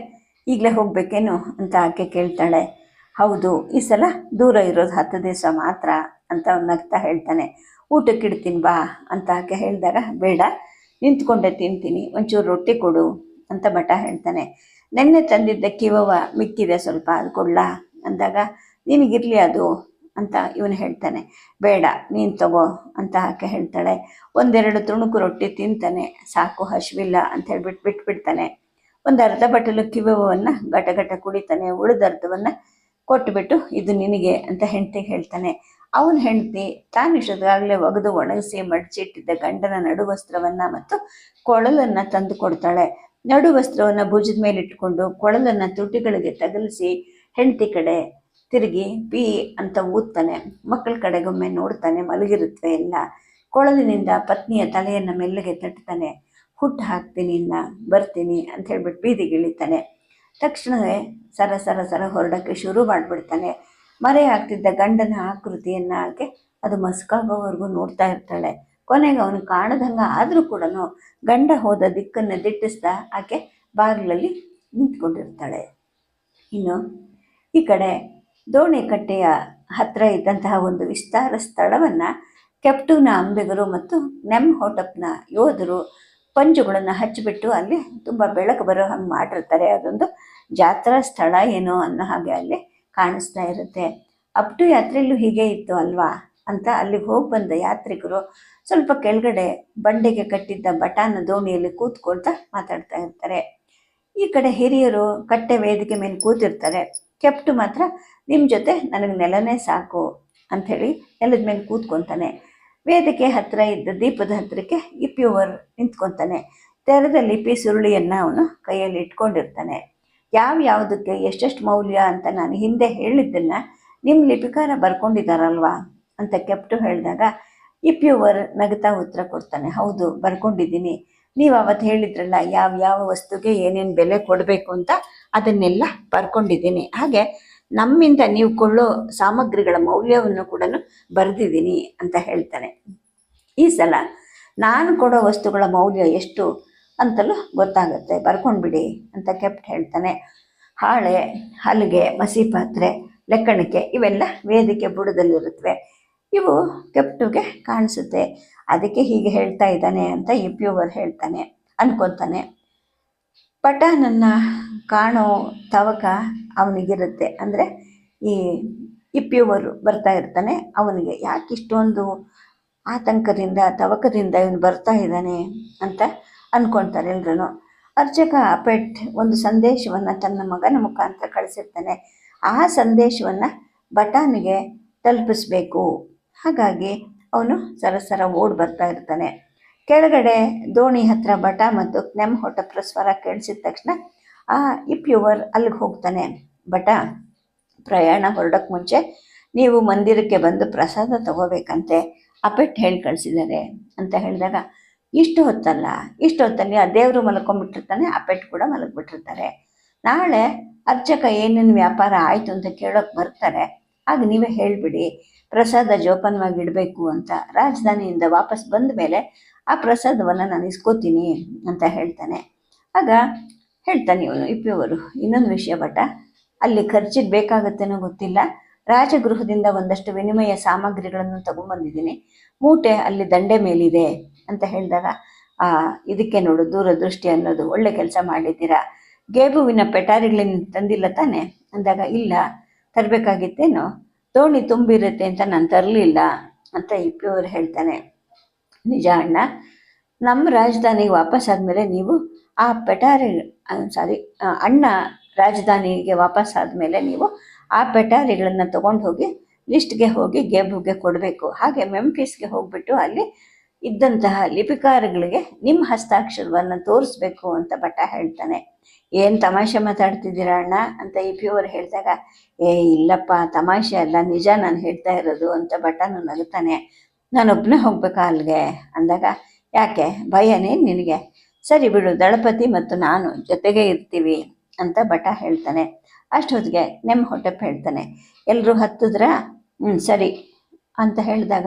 Speaker 1: ಈಗಲೇ ಹೋಗ್ಬೇಕೇನು ಅಂತ ಆಕೆ ಕೇಳ್ತಾಳೆ. ಹೌದು, ಈ ಸಲ ದೂರ ಇರೋದು ಹತ್ತು ದಿವಸ ಮಾತ್ರ ಅಂತ ಅವ್ನು ನಗ್ತಾ ಹೇಳ್ತಾನೆ. ಊಟಕ್ಕೆ ಇಡ್ತೀನಿ ಬಾ ಅಂತ ಆಕೆ ಹೇಳಿದಾಗ, ಬೇಡ, ನಿಂತ್ಕೊಂಡೆ ತಿಂತೀನಿ, ಒಂಚೂರು ರೊಟ್ಟಿ ಕೊಡು ಅಂತ ಮಠ ಹೇಳ್ತಾನೆ. ನೆನ್ನೆ ತಂದಿದ್ದ ಕಿವವ ಮಿಕ್ಕಿದೆ ಸ್ವಲ್ಪ, ಅದು ಕೊಡ್ಲಾ? ಅಂದಾಗ, ನಿನಗಿರಲಿ ಅದು ಅಂತ ಇವನು ಹೇಳ್ತಾನೆ. ಬೇಡ, ನೀನು ತಗೋ ಅಂತ ಆಕೆ ಹೇಳ್ತಾಳೆ. ಒಂದೆರಡು ತುಣುಕು ರೊಟ್ಟಿ ತಿಂತಾನೆ, ಸಾಕು ಹಸಿವಿಲ್ಲ ಅಂತ ಹೇಳ್ಬಿಟ್ಟು ಬಿಟ್ಬಿಡ್ತಾನೆ. ಒಂದು ಅರ್ಧ ಬಟ್ಟಲು ಕಿವುವನ್ನು ಘಟ ಘಟ ಕುಡಿತಾನೆ, ಉಳಿದ ಕೊಟ್ಬಿಟ್ಟು ಇದು ನಿನಗೆ ಅಂತ ಹೆಂಡತಿಗೆ ಹೇಳ್ತಾನೆ. ಅವನ ಹೆಂಡತಿ ತಾನಿಷ್ಟದಾಗಲೇ ಒಗೆದು ಒಣಗಿಸಿ ಮಡಚಿಟ್ಟಿದ್ದ ಗಂಡನ ನಡುವಸ್ತ್ರವನ್ನು ಮತ್ತು ಕೊಳಲನ್ನು ತಂದು ಕೊಡ್ತಾಳೆ. ನಡುವಸ್ತ್ರವನ್ನು ಭುಜದ ಮೇಲೆ ಇಟ್ಕೊಂಡು ಕೊಳಲನ್ನ ತುಟಿಗಳಿಗೆ ತಗಲಿಸಿ ಹೆಂಡತಿ ಕಡೆ ತಿರುಗಿ ಪಿ ಅಂತ ಊದ್ತಾನೆ. ಮಕ್ಕಳ ಕಡೆಗೊಮ್ಮೆ ನೋಡ್ತಾನೆ ಮಲಗಿರುತ್ತವೆ ಎಲ್ಲ. ಕೊಳಲಿನಿಂದ ಪತ್ನಿಯ ತಲೆಯನ್ನು ಮೆಲ್ಲಗೆ ತಟ್ತಾನೆ. ಹುಟ್ಟು ಹಾಕ್ತೀನಿ, ಇನ್ನ ಬರ್ತೀನಿ ಅಂತ ಹೇಳ್ಬಿಟ್ಟು ಬೀದಿಗೆ ಇಳಿತಾನೆ. ತಕ್ಷಣವೇ ಸರ ಸರ ಸರ ಹೊರಡೋಕ್ಕೆ ಶುರು ಮಾಡಿಬಿಡ್ತಾನೆ. ಮರೆ ಆಗ್ತಿದ್ದ ಗಂಡನ ಆಕೃತಿಯನ್ನು ಆಕೆ ಅದು ಮಸ್ಕಾಗೋವರೆಗೂ ನೋಡ್ತಾ ಇರ್ತಾಳೆ. ಕೊನೆಗೆ ಅವನು ಕಾಣದಂಗ ಆದರೂ ಕೂಡ ಗಂಡ ಹೋದ ದಿಕ್ಕನ್ನು ದಿಟ್ಟಿಸ್ತಾ ಆಕೆ ಬಾಗಿಲಲ್ಲಿ ನಿಂತ್ಕೊಂಡಿರ್ತಾಳೆ. ಇನ್ನು ಈ ಕಡೆ ದೋಣಿ ಕಟ್ಟೆಯ ಹತ್ತಿರ ಇದ್ದಂತಹ ಒಂದು ವಿಸ್ತಾರ ಸ್ಥಳವನ್ನು ಕೆಪ್ಟೂನ ಅಂಬಿಗರು ಮತ್ತು ನೆಮ್ ಹೋಟಪ್ನ ಯೋಧರು ಪಂಜುಗಳನ್ನು ಹಚ್ಚಿಬಿಟ್ಟು ಅಲ್ಲಿ ತುಂಬ ಬೆಳಕು ಬರೋ ಹಂಗೆ ಮಾಡಿರ್ತಾರೆ. ಅದೊಂದು ಜಾತ್ರಾ ಸ್ಥಳ ಏನೋ ಅನ್ನೋ ಹಾಗೆ ಅಲ್ಲಿ ಕಾಣಿಸ್ತಾ ಇರುತ್ತೆ. ಅಪ್ಟು ಯಾತ್ರೆಯಲ್ಲೂ ಹೀಗೆ ಇತ್ತು ಅಲ್ವಾ? ಅಂತ ಅಲ್ಲಿಗೆ ಹೋಗಿ ಬಂದ ಯಾತ್ರಿಕರು ಸ್ವಲ್ಪ ಕೆಳಗಡೆ ಬಂಡೆಗೆ ಕಟ್ಟಿದ್ದ ಬಟಾನ ದೋಣಿಯಲ್ಲಿ ಕೂತ್ಕೊಳ್ತಾ ಮಾತಾಡ್ತಾ ಇರ್ತಾರೆ. ಈ ಕಡೆ ಹಿರಿಯರು ಕಟ್ಟೆ ವೇದಿಕೆ ಮೇಲೆ ಕೂತಿರ್ತಾರೆ. ಕೆಪ್ಟು ಮಾತ್ರ ನಿಮ್ಮ ಜೊತೆ ನನಗೆ ನೆಲನೇ ಸಾಕು ಅಂಥೇಳಿ ನೆಲದ ಮೇಲೆ ಕೂತ್ಕೊತಾನೆ. ವೇದಿಕೆ ಹತ್ತಿರ ಇದ್ದ ದೀಪದ ಹತ್ತಿರಕ್ಕೆ ಇಪ್ಪಿಯವರು ನಿಂತ್ಕೊತಾನೆ. ತೆರೆದ ಲಿಪಿ ಸುರುಳಿಯನ್ನು ಅವನು ಕೈಯಲ್ಲಿ ಇಟ್ಕೊಂಡಿರ್ತಾನೆ. ಯಾವ ಯಾವುದಕ್ಕೆ ಎಷ್ಟೆಷ್ಟು ಮೌಲ್ಯ ಅಂತ ನಾನು ಹಿಂದೆ ಹೇಳಿದ್ದನ್ನ ನಿಮ್ಮ ಲಿಪಿಕಾರ ಬರ್ಕೊಂಡಿದ್ದಾರಲ್ವಾ ಅಂತ ಕೆಪ್ಟು ಹೇಳಿದಾಗ ಇಪ್ಪಿಯವರು ನಗತಾ ಉತ್ತರ ಕೊಡ್ತಾನೆ, ಹೌದು, ಬರ್ಕೊಂಡಿದ್ದೀನಿ. ನೀವು ಅವತ್ತು ಹೇಳಿದ್ರಲ್ಲ, ಯಾವ ಯಾವ ವಸ್ತುಗೆ ಏನೇನು ಬೆಲೆ ಕೊಡಬೇಕು ಅಂತ ಅದನ್ನೆಲ್ಲ ಬರ್ಕೊಂಡಿದ್ದೀನಿ. ಹಾಗೆ ನಮ್ಮಿಂದ ನೀವು ಕೊಳ್ಳೋ ಸಾಮಗ್ರಿಗಳ ಮೌಲ್ಯವನ್ನು ಕೂಡ ಬರೆದಿದ್ದೀನಿ ಅಂತ ಹೇಳ್ತಾನೆ. ಈ ಸಲ ನಾನು ಕೊಡೋ ವಸ್ತುಗಳ ಮೌಲ್ಯ ಎಷ್ಟು ಅಂತಲೂ ಗೊತ್ತಾಗುತ್ತೆ. ಬರ್ಕೊಂಡ್ಬಿಡಿ ಅಂತ ಕೆಪ್ಟ್ ಹೇಳ್ತಾನೆ. ಹಾಳೆ, ಹಲಿಗೆ ಮಸಿ ಪಾತ್ರೆ ಲೆಕ್ಕಣಿಕೆ ಇವೆಲ್ಲ ವೇದಿಕೆ ಬುಡದಲ್ಲಿರುತ್ತವೆ ಇವು ಕೆಪ್ಟುಗೆ ಕಾಣಿಸುತ್ತೆ. ಅದಕ್ಕೆ ಹೀಗೆ ಹೇಳ್ತಾ ಇದ್ದಾನೆ ಅಂತ ಇಪ್ಯೂವರ್ ಹೇಳ್ತಾನೆ, ಅನ್ಕೊತಾನೆ. ಪಟಾನನ್ನು ಕಾಣೋ ತವಕ ಅವನಿಗಿರುತ್ತೆ. ಅಂದರೆ ಈ ಇಪ್ಪಿಯವರು ಬರ್ತಾ ಇರ್ತಾನೆ, ಅವನಿಗೆ ಯಾಕೆ ಇಷ್ಟೊಂದು ಆತಂಕದಿಂದ, ತವಕದಿಂದ ಇವನು ಬರ್ತಾ ಇದ್ದಾನೆ ಅಂತ ಅಂದ್ಕೊಳ್ತಾರೆ ಎಲ್ರೂ ಅರ್ಚಕ ಪೆಟ್ ಒಂದು ಸಂದೇಶವನ್ನು ತನ್ನ ಮಗನ ಮುಖಾಂತರ ಕಳಿಸಿರ್ತಾನೆ. ಆ ಸಂದೇಶವನ್ನು ಬಟಾನಿಗೆ ತಲುಪಿಸ್ಬೇಕು. ಹಾಗಾಗಿ ಅವನು ಸರಸರ ಓಡ್ ಬರ್ತಾ ಇರ್ತಾನೆ. ಕೆಳಗಡೆ ದೋಣಿ ಹತ್ರ ಬಟ ಮತ್ತು ನೆಮ್ ಹೊಟ್ಟಪ್ರ ಸ್ವರ ಕೇಳಿಸಿದ ತಕ್ಷಣ, ಆ ಇಪ್ಯುವರ್ ಅಲ್ಲಿಗೆ ಹೋಗ್ತಾನೆ. ಬಟ, ಪ್ರಯಾಣ ಹೊರಡೋಕ್ಕೆ ಮುಂಚೆ ನೀವು ಮಂದಿರಕ್ಕೆ ಬಂದು ಪ್ರಸಾದ ತಗೋಬೇಕಂತೆ ಅಪೆಟ್ ಹೇಳಿ ಕಳಿಸಿದ್ದಾರೆ ಅಂತ ಹೇಳಿದಾಗ, ಇಷ್ಟು ಹೊತ್ತಲ್ಲ, ಇಷ್ಟು ಹೊತ್ತಲ್ಲಿ ಆ ದೇವರು ಮಲ್ಕೊಂಡ್ಬಿಟ್ಟಿರ್ತಾನೆ ಅಪೆಟ್ ಕೂಡ ಮಲಗಿಬಿಟ್ಟಿರ್ತಾರೆ. ನಾಳೆ ಅರ್ಚಕ ಏನೇನು ವ್ಯಾಪಾರ ಆಯಿತು ಅಂತ ಕೇಳೋಕೆ ಬರ್ತಾರೆ. ಆಗ ನೀವೇ ಹೇಳಿಬಿಡಿ, ಪ್ರಸಾದ ಜೋಪಾನವಾಗಿ ಇಡಬೇಕು ಅಂತ ರಾಜಧಾನಿಯಿಂದ ವಾಪಸ್ ಬಂದ ಮೇಲೆ ಆ ಪ್ರಸಾದವನ್ನು ನಾನು ಇಸ್ಕೋತೀನಿ ಅಂತ ಹೇಳ್ತಾನೆ. ಆಗ ಹೇಳ್ತಾನೆ ಇವನು, ಇಪ್ಪಿಯವರು, ಇನ್ನೊಂದು ವಿಷಯ ಬಟ ಅಲ್ಲಿ ಖರ್ಚಿಗೆ ಬೇಕಾಗತ್ತೇನೋ ಗೊತ್ತಿಲ್ಲ. ರಾಜಗೃಹದಿಂದ ಒಂದಷ್ಟು ವಿನಿಮಯ ಸಾಮಗ್ರಿಗಳನ್ನು ತಗೊಂಬಂದಿದ್ದೀನಿ ಮೂಟೆ ಅಲ್ಲಿ ದಂಡೆ ಮೇಲಿದೆ ಅಂತ ಹೇಳಿದಾಗ, ಆ, ಇದಕ್ಕೆ ನೋಡು, ದೂರದೃಷ್ಟಿ ಅನ್ನೋದು ಒಳ್ಳೆ ಕೆಲಸ ಮಾಡಿದ್ದೀರಾ? ಗೇಬುವಿನ ಪೆಟಾರಿಗಳಿಂದ ತಂದಿಲ್ಲ ತಾನೆ? ಅಂದಾಗ, ಇಲ್ಲ, ತರಬೇಕಾಗಿತ್ತೇನೋ? ದೋಣಿ ತುಂಬಿರುತ್ತೆ ಅಂತ ನಾನು ತರಲಿಲ್ಲ ಅಂತ ಇಪ್ಪಿಯವರು ಹೇಳ್ತಾನೆ. ನಿಜ ಅಣ್ಣ ನಮ್ಮ ರಾಜಧಾನಿಗೆ ವಾಪಸ್ ಆದಮೇಲೆ ನೀವು ಆ ಪೆಟಾರಿ ಸಾರಿ ಅಣ್ಣ ರಾಜಧಾನಿಗೆ ವಾಪಸ್ ಆದಮೇಲೆ ನೀವು ಆ ಪೆಟಾರಿಗಳನ್ನು ತಗೊಂಡು ಹೋಗಿ ಲಿಸ್ಟ್ಗೆ ಹೋಗಿ ಗೇಬುಗೆ ಕೊಡಬೇಕು. ಹಾಗೆ ಮೆಂಫಿಸ್ಗೆ ಹೋಗ್ಬಿಟ್ಟು ಅಲ್ಲಿ ಇದ್ದಂತಹ ಲಿಪಿಕಾರಗಳಿಗೆ ನಿಮ್ಮ ಹಸ್ತಾಕ್ಷರವನ್ನು ತೋರಿಸ್ಬೇಕು ಅಂತ ಭಟ್ಟ ಹೇಳ್ತಾನೆ. ಏನು ತಮಾಷೆ ಮಾತಾಡ್ತಿದ್ದೀರ ಅಣ್ಣ? ಅಂತ ಇ ಪಿ ಅವರು ಹೇಳಿದಾಗ, ಏ, ಇಲ್ಲಪ್ಪ, ತಮಾಷೆ ಅಲ್ಲ, ನಿಜ ನಾನು ಹೇಳ್ತಾ ಇರೋದು ಅಂತ ಭಟ್ಟನು ನಗುತ್ತಾನೆ. ನಾನೊಬ್ಬನೇ ಹೋಗ್ಬೇಕಾ ಅಲ್ಲಿಗೆ. ಅಂದಾಗ, ಯಾಕೆ? ಭಯನೇ ನಿನಗೆ? ಸರಿ ಬಿಡು, ದಳಪತಿ ಮತ್ತು ನಾನು ಜೊತೆಗೆ ಇರ್ತೀವಿ ಅಂತ ಭಟ ಹೇಳ್ತಾನೆ. ಅಷ್ಟೊತ್ತಿಗೆ ನೆಮ್ಮ ಹೊಟ್ಟೆಪ್ಪ ಹೇಳ್ತಾನೆ. ಎಲ್ಲರೂ ಹತ್ತಿದ್ರಾ? ಹ್ಞೂ ಸರಿ ಅಂತ ಹೇಳಿದಾಗ,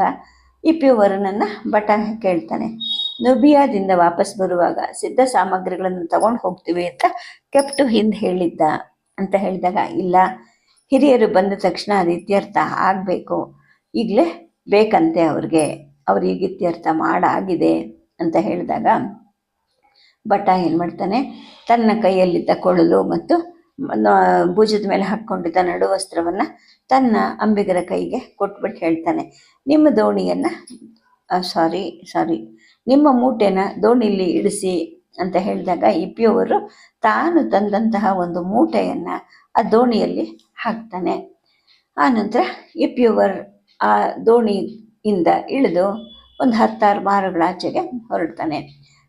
Speaker 1: ಇಪ್ಪಿಯವರನನ್ನು ಭಟ ಕೇಳ್ತಾನೆ. ನುಬಿಯಾದಿಂದ ವಾಪಸ್ ಬರುವಾಗ ಸಿದ್ಧ ಸಾಮಗ್ರಿಗಳನ್ನು ತಗೊಂಡು ಹೋಗ್ತೀವಿ ಅಂತ ಕೆಪ್ಟು ಹಿಂದೆ ಹೇಳಿದ್ದ. ಅಂತ ಹೇಳಿದಾಗ, ಇಲ್ಲ, ಹಿರಿಯರು ಬಂದ ತಕ್ಷಣ ಅದು ಇತ್ಯರ್ಥ ಆಗಬೇಕು. ಈಗಲೇ ಬೇಕಂತೆ ಅವ್ರಿಗೆ ಅವ್ರಿಗೆ ಇತ್ಯರ್ಥ ಮಾಡಾಗಿದೆ ಅಂತ ಹೇಳಿದಾಗ ಭಟ್ಟ ಏನು ಮಾಡ್ತಾನೆ, ತನ್ನ ಕೈಯಲ್ಲಿದ್ದ ಕೊಳಲು ಮತ್ತು ಭುಜದ ಮೇಲೆ ಹಾಕ್ಕೊಂಡಿದ್ದ ನಡುವಸ್ತ್ರವನ್ನು ತನ್ನ ಅಂಬಿಗರ ಕೈಗೆ ಕೊಟ್ಬಿಟ್ಟು ಹೇಳ್ತಾನೆ. ನಿಮ್ಮ ದೋಣಿಯನ್ನು ಸಾರಿ ಸಾರಿ ನಿಮ್ಮ ಮೂಟೆನ ದೋಣಿಲಿ ಇಡಿಸಿ ಅಂತ ಹೇಳಿದಾಗ ಇಪ್ಪಿಯವರು ತಾನು ತಂದಂತಹ ಒಂದು ಮೂಟೆಯನ್ನು ಆ ದೋಣಿಯಲ್ಲಿ ಹಾಕ್ತಾನೆ. ಆನಂತರ ನಂತರ ಇಪಿಯವರ್ ಆ ದೋಣಿಯಿಂದ ಇಳಿದು ಒಂದು ಹತ್ತಾರು ಮಾರುಗಳ ಆಚೆಗೆ ಹೊರಡ್ತಾನೆ.